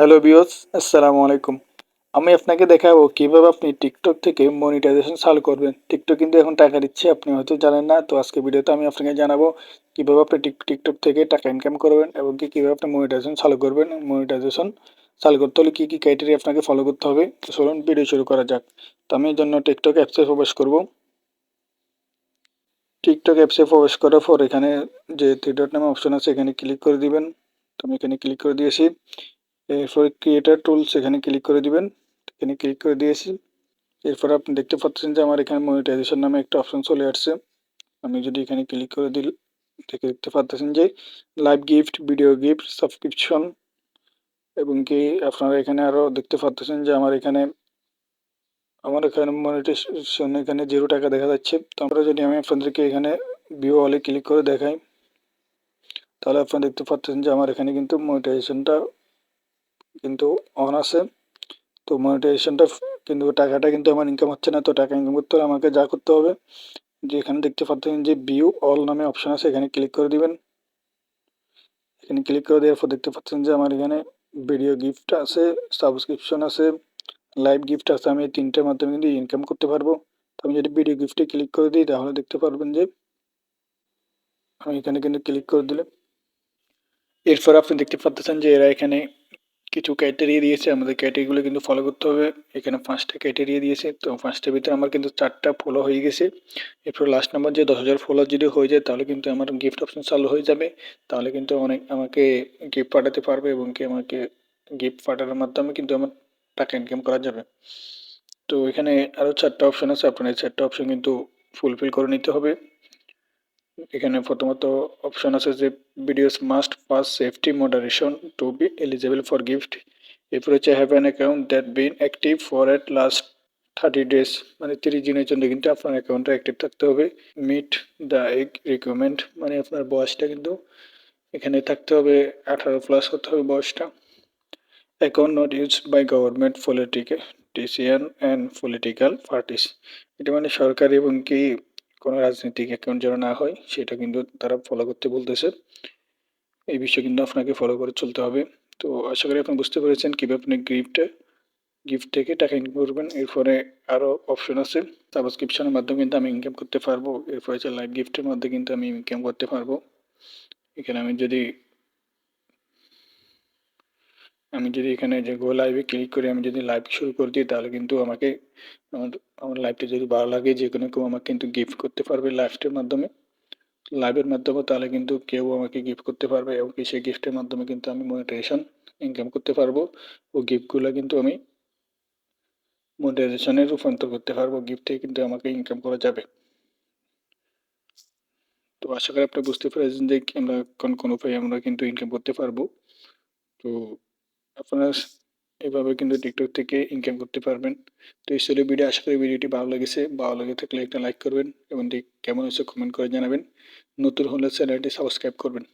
Hello বিয়স আসসালামু আলাইকুম আমি আপনাকে দেখাবো কীভাবে আপনি টিকটক থেকে মনিটাইজেশন চালু করবেন। টিকটক কিন্তু এখন টাকা দিচ্ছে, আপনি হয়তো জানেন না। তো আজকে ভিডিওতে আমি আপনাকে জানাব কীভাবে আপনি টিক- টিকটক থেকে টাকা ইনকাম করবেন এবং কি কীভাবে আপনি মনিটাইজেশন চালু করবেন। মনিটাইজেশন চালু করতে হলে কী কী ক্রাইটেরিয়া আপনাকে ফলো করতে হবে? তো চলুন ভিডিও শুরু করা যাক। তো আমি এর জন্য টিকটক অ্যাপসে প্রবেশ করব। টিকটক অ্যাপসে প্রবেশ করার পর এখানে যে থ্রি ডট নামে অপশন আছে, এখানে ক্লিক করে দিবেন। তো আমি এখানে ক্লিক করে দিয়েছি। এরপরে ক্রিয়েটার টুলস এখানে ক্লিক করে দিবেন। এখানে ক্লিক করে দিয়েছি। এরপর আপনি দেখতে পাচ্ছেন যে আমার এখানে মনিটাইজেশন নামে একটা অপশন চলে আসছে। আমি যদি এখানে ক্লিক করে দিল, দেখে দেখতে পাচ্ছেন যে live gift video gift subscription এবং কি আপনারা এখানে আরও দেখতে পাচ্ছেন যে আমার এখানে আমার এখানে মনিটাইজেশন এখানে জিরো টাকা দেখা যাচ্ছে। তো আমরা যদি আমি আপনাদেরকে এখানে ভিউ অলে ক্লিক করে দেখাই, তাহলে আপনারা দেখতে পাচ্ছেন যে আমার এখানে কিন্তু মনিটাইজেশনটা কিন্তু অন আছে। তো মনিটাইজেশনটা কিন্তু টাকাটা কিন্তু আমার ইনকাম হচ্ছে না, তো টাকা ইনকাম করতে হলে আমাকে যা করতে হবে, যে এখানে দেখতে পাচ্ছেন যে ভিউ অল নামে অপশন আছে, এখানে ক্লিক করে দিবেন। এখানে ক্লিক করে দেওয়ার পর দেখতে পাচ্ছেন যে আমার এখানে ভিডিও গিফট আছে সাবস্ক্রিপশন আছে লাইভ গিফট আছে, আমি এই তিনটার মাধ্যমে কিন্তু ইনকাম করতে পারব। তো আমি যদি ভিডিও গিফটে ক্লিক করে দিই, তাহলে দেখতে পারবেন যে আমি এখানে কিন্তু ক্লিক করে দিলে এরপর আপনি দেখতে পাচ্ছেন যে এরা এখানে কিছু ক্যাটেরিয়া দিয়েছে, আমাদের ক্যাটেরিগুলো কিন্তু ফলো করতে হবে। এখানে পাঁচটা ক্যাটেরিয়া দিয়েছে, তো পাঁচটার ভিতরে আমার কিন্তু চারটা ফলো হয়ে গেছে। এরপর লাস্ট নাম্বার যে দশ হাজার ফলো যদি হয়ে যায়, তাহলে কিন্তু আমার গিফট অপশন চালু হয়ে যাবে। তাহলে কিন্তু অনেক আমাকে গিফট পাঠাতে পারবে এবং কি আমাকে গিফট পাঠানোর মাধ্যমে কিন্তু আমার টাকা ইনকাম করা যাবে। তো এখানে আরও চারটা অপশন আছে, আপনার এই চারটা অপশন কিন্তু ফুলফিল করে নিতে হবে। এখানে প্রথমত অপশন আছে যে videos must pass safety moderation to be eligible for gift এরপর হচ্ছে have an account that been active for at last thirty days মানে তিরিশ দিনের জন্য কিন্তু আপনার অ্যাকাউন্টটা অ্যাক্টিভ থাকতে হবে। মিট দ্য এগ রিকোয়ারমেন্ট মানে আপনার বয়সটা কিন্তু এখানে থাকতে হবে, আঠারো প্লাস হতে হবে বয়সটা। Account not use by government political and political parties এটা মানে সরকারি এবং কি কোনো রাজনৈতিক অ্যাকাউন্ট যেন না হয়, সেটা কিন্তু তারা ফলো করতে বলতেছে। এই বিষয়ে কিন্তু আপনাকে ফলো করে চলতে হবে। তো আশা করি আপনি বুঝতে পেরেছেন কীভাবে আপনি গিফটে গিফট থেকে টাকা ইনকাম করবেন। এরপরে আরও অপশন আছে। সাবস্ক্রিপশনের মাধ্যমে কিন্তু আমি ইনকাম করতে পারব। এরপরে হচ্ছে লাইভ গিফটের মাধ্যমে কিন্তু আমি ইনকাম করতে পারব। এখানে আমি যদি আমি যদি এখানে যে গো লাইভে ক্লিক করে আমি যদি লাইভ শুরু করে দিই, তাহলে কিন্তু আমাকে আমার আমার লাইভটা যদি ভালো লাগে যে কোনো কেউ আমাকে কিন্তু গিফট করতে পারবে লাইভটার মাধ্যমে। লাইভের মাধ্যমে তাহলে কিন্তু কেউ আমাকে গিফট করতে পারবে এবং সেই গিফটের মাধ্যমে কিন্তু আমি মনিটাইজেশন ইনকাম করতে পারব। ও গিফটগুলো কিন্তু আমি মনিটাইজেশনে রূপান্তর করতে পারব। গিফট গিফটে কিন্তু আমাকে ইনকাম করা যাবে। তো আশা করি আপনি বুঝতে পেরেছেন যে আমরা কোন কোন উপায়ে আমরা কিন্তু ইনকাম করতে পারব। তো আপনারা এভাবে কিন্তু টিকটক থেকে ইনকাম করতে পারবেন। তো এই ছিল ভিডিও আশা করি ভিডিওটি ভালো লেগেছে। ভালো লেগে থাকলে একটা লাইক করবেন এবং কেমন হয়েছে কমেন্ট করে জানাবেন। নতুন হলে চ্যানেলটি সাবস্ক্রাইব করবেন।